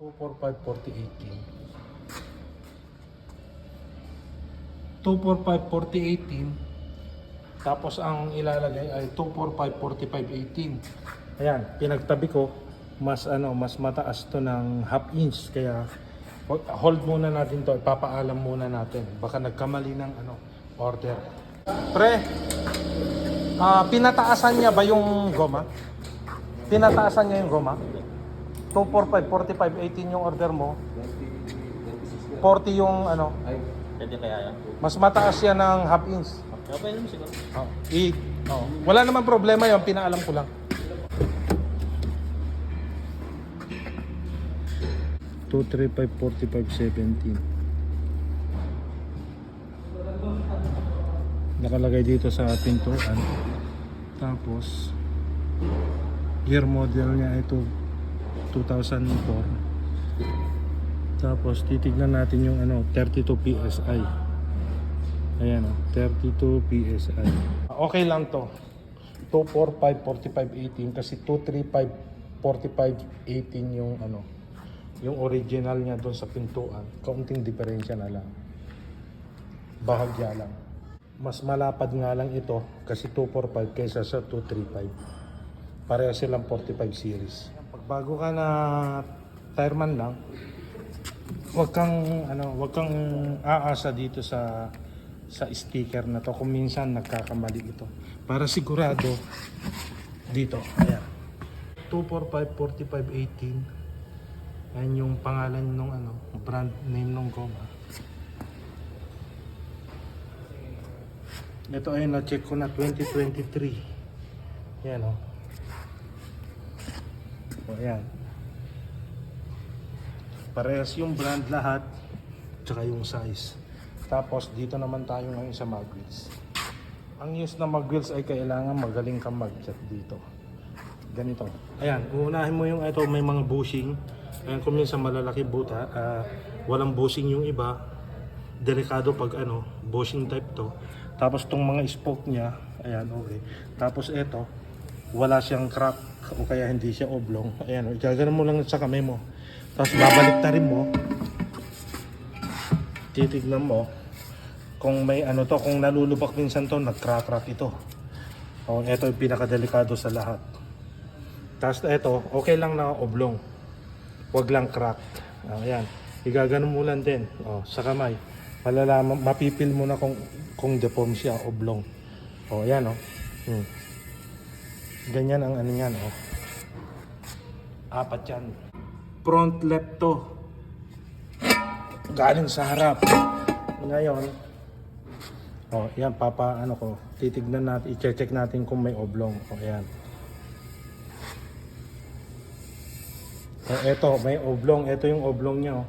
245 4018. 245 4018. Tapos ang ilalagay ay 245 4518. Ayan, pinagtabi ko mas ano, mas mataas to ng half inch kaya hold- muna natin to, ipapaalam muna natin. Baka nagkamali ng ano, order. Pre, ah pinataasan niya ba yung goma? Pinataasan niya yung goma? 245, 45, 18 yung order mo. 40 yung ano, Ay, pwede kaya yan? mas mataas yan ng half inch. Okay naman siguro. Oh, i, oh. Wala naman problema yun, pinaalam ko lang. Two, three, five, forty-five, seventeen. Nakalagay dito sa pintuan. Tapos, year model niya ito 2004. Tapos titignan natin yung ano 32 PSI. Ayan o, 32 PSI. Okay lang to. 245 45 18 kasi 235 45 18 yung ano yung original niya doon sa pintuan. Kaunting diferensya na lang. Bahagya lang. Mas malapad nga lang ito kasi 245 kaysa sa 235. Pareho silang 45 series. Bago ka na tireman lang, Huwag kang ano, wag kang aasa dito sa sa sticker na to kung minsan nagkakamali ito. Para sigurado dito. Ayan. 245 45 18. Ayan yung pangalan nung ano, brand name nung goma. Ito ay na-check ko na 2023. Yan o. O ayan. Parehas yung brand lahat, tsaka yung size. Tapos dito naman tayo ngayon sa mag wheels. Ang use ng mag wheels ay kailangan magaling kang mag-chat dito. Ganito. Ayan, uunahin mo yung ito may mga bushing. Ayan, kung minsan malalaki buta, ah, walang bushing yung iba. Delikado pag ano, bushing type to. Tapos tong mga spoke niya, ayan, okay. Tapos ito, wala siyang crack o kaya hindi siya oblong. Ayan, gagana mo lang sa kamay mo. Tapos babalik rin mo. Titignan mo kung may ano to, kung nalulubak minsan to, nag-crack-crack ito. O, ito yung pinakadelikado sa lahat. Tapos ito, okay lang na oblong. Huwag lang crack. Ayan. Igagano mo lang din. O, sa kamay. Malalaman, mapipil mo na kung, kung deform siya, oblong. O, ayan o. Hmm. Ganyan ang ano yan o. Apat yan. Front left to. Galing sa harap. Ngayon, oh, yan, papa, ano ko, titignan natin, i-check natin kung may oblong. O, ayan. Eh, eto, may oblong. Ito yung oblong niya, oh.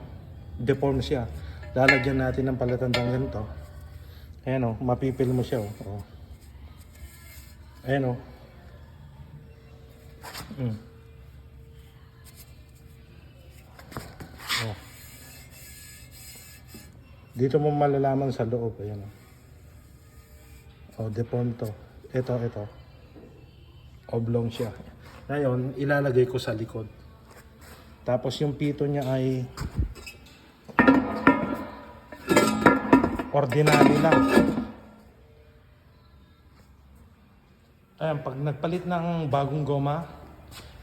Deform siya. Lalagyan natin ng palatandang ganito. Ayan, oh, mapipil mo siya, oh. oh. Ayan, oh. Mm. Oh. Dito mo malalaman sa loob. Ayan. Oh, deform to. Ito, ito. Oblong siya. Ngayon, ilalagay ko sa likod. Tapos yung pito niya ay ordinary lang. Ayan, pag nagpalit ng bagong goma,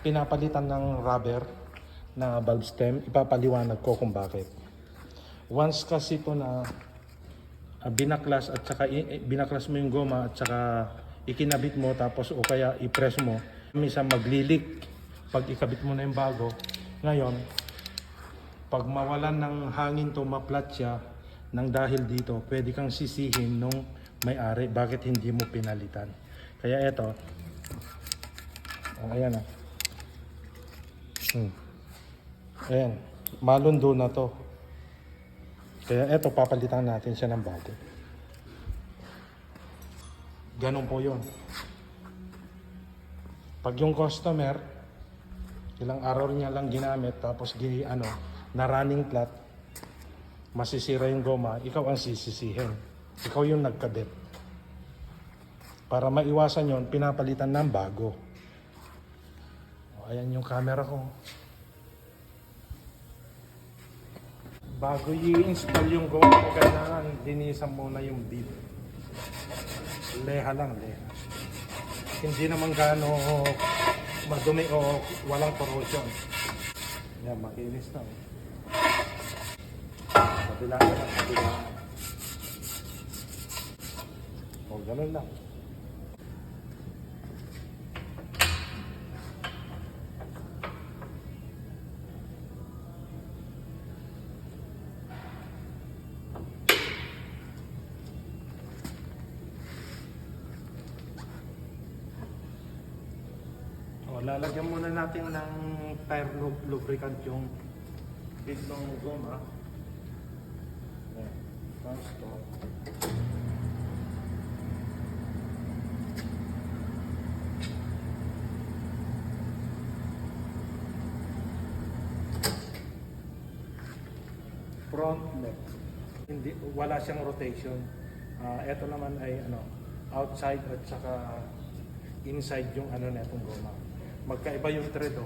pinapalitan ng rubber na valve stem, ipapaliwanag ko kung bakit. Once kasi ito na ah, binaklas at saka i- binaklas mo yung goma at saka ikinabit mo tapos o kaya i-press mo, minsan maglilik pag ikabit mo na yung bago. Ngayon, pag mawalan ng hangin to maplat siya nang dahil dito, pwede kang sisihin nung may-ari bakit hindi mo pinalitan. Kaya eto, oh, ayan ah. Hmm. Ayan, malundo na to. Kaya eto, papalitan natin siya ng bago. Ganon po yun. Pag yung customer, ilang araw niya lang ginamit, tapos gi, ano, na running flat, masisira yung goma, ikaw ang sisisihin. Ikaw yung nagkabit. Para maiwasan yon pinapalitan ng bago. Ayan yung camera ko. Bago i-install yung goma, kailangan linisan muna yung bead. Leha lang, leha. Hindi naman gaano madumi o walang corrosion. Yan, makinis na. oh. Kabila na lang, kabila. O, ganun lang. O, lalagyan muna natin ng tire lub- lubricant yung bit ng goma. Ayan. Tapos to. Front left. Hindi, wala siyang rotation. Ah, ito naman ay ano, outside at saka inside yung ano na itong goma. Magkaiba yung thread oh.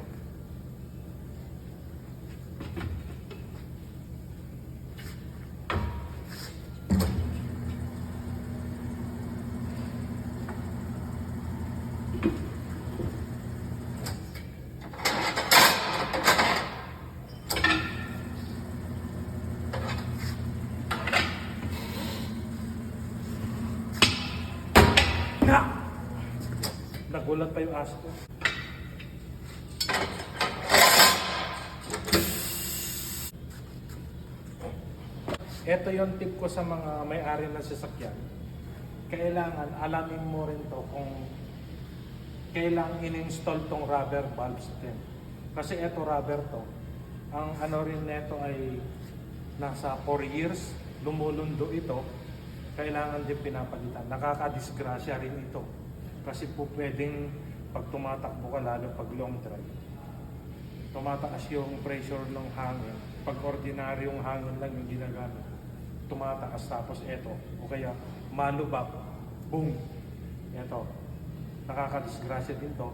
Na! Nagulat pa yung aso ko. Ito yung tip ko sa mga may-ari ng sasakyan. Kailangan alamin mo rin to kung kailangan in-install tong rubber valve stem. Kasi ito rubber to. Ang ano rin nito ay nasa 4 years, lumulundo ito. Kailangan din pinapalitan. Nakakadisgrasya rin ito. Kasi po pwedeng pag tumatakbo ka lalo pag long drive, tumataas yung pressure ng hangin. Pag ordinaryong hangin lang yung ginagamit, tumataas tapos eto, o kaya malubak, boom, eto, nakakadisgrasya din to,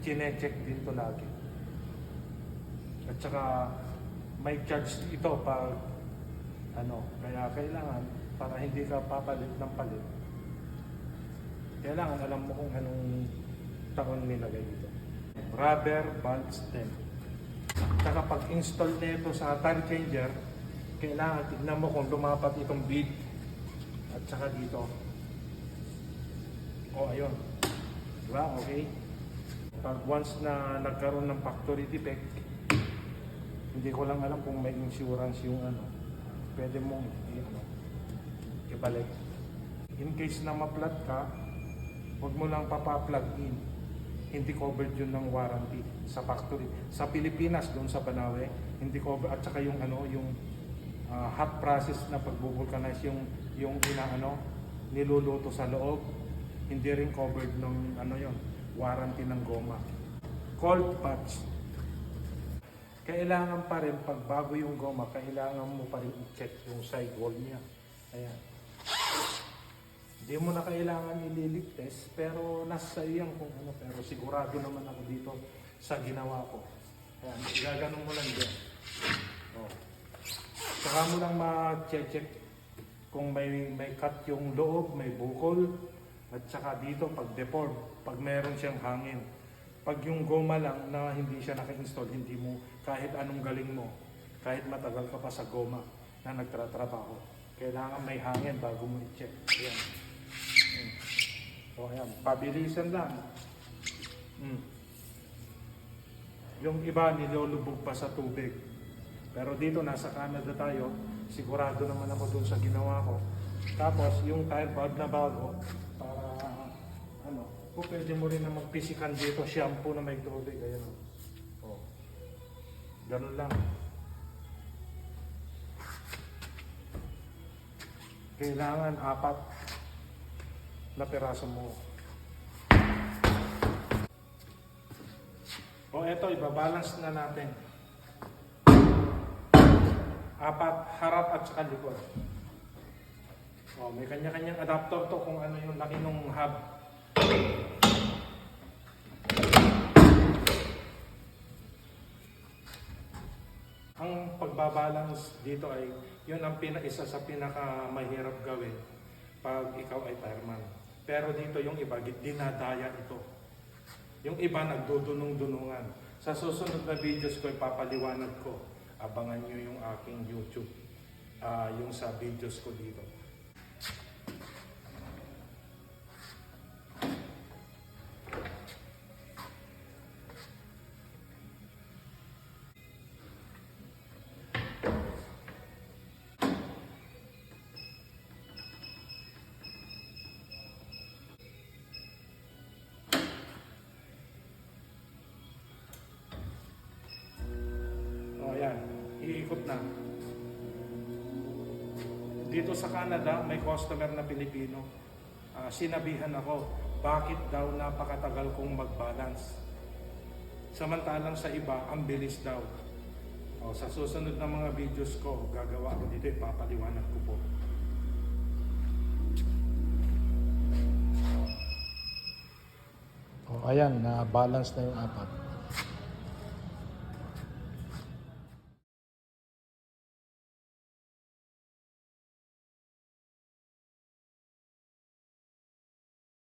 i-check din to lagi. At saka may charge ito pag ano, kaya kailangan para hindi ka papalit ng palit. Kailangan alam mo kung anong taon nilagay dito. Rubber valve stem. Tsaka pag install nito sa tire changer, kailangan tignan mo kung lumapat itong bead at saka dito. O ayun. Diba? Okay? Pag once na nagkaroon ng factory defect, hindi ko lang alam kung may insurance yung ano. Pwede mong i- ano, ibalik. In case na ma-plug ka, huwag mo lang papa-plug in. Hindi covered yun ng warranty sa factory. Sa Pilipinas, doon sa Banawe, hindi covered. At saka yung ano, yung ah, hot process na pagbubulkanize, yung, yung inaano, niluluto sa loob, hindi rin covered ng ano yon warranty ng goma. Cold patch. Kailangan pa rin, pag bago yung goma, kailangan mo pa rin i-check yung side wall niya. Ayan. Hindi mo na kailangan ililigtes, pero nasa iyo yan kung ano. Pero sigurado naman ako dito sa ginawa ko. Ayan, gaganon mo lang dyan. Oh. Saka mo lang ma-check kung may, may cut yung loob, may bukol, at saka dito pag deform, pag meron siyang hangin. Pag yung goma lang na hindi siya naka-install, hindi mo kahit anong galing mo, kahit matagal ka pa sa goma na nagtratrabaho, kailangan may hangin bago mo i-check. Ayan. O ayan, pabilisan lang. Mm. Yung iba nilolubog pa sa tubig. Pero dito nasa Canada tayo, sigurado naman ako dun sa ginawa ko. Tapos yung tire valve na bago, para ano, kung pwede mo rin na magpisikan dito, shampoo na may tubig, ayan o. Oh. Ganun lang. Kailangan apat na peraso mo. O eto, ibabalance na natin. Apat, harap at saka likod. O, may kanya-kanyang adapter to kung ano yung laki ng hub. Ang pagbabalance dito ay yun ang pina, isa sa pinaka mahirap gawin pag ikaw ay fireman. Pero dito yung iba, dinadaya ito. Yung iba nagdudunong-dunungan. Sa susunod na videos ko, ipapaliwanag ko. Abangan nyo yung aking YouTube. ah yung sa videos ko dito. Iikot na. Dito sa Canada, may customer na Pilipino. Ah, sinabihan ako, bakit daw napakatagal kong mag-balance? Samantalang sa iba, ang bilis daw. O, sa susunod na mga videos ko, gagawa ako dito, ipapaliwanag ko po. O, ayan, na-balance na yung apat.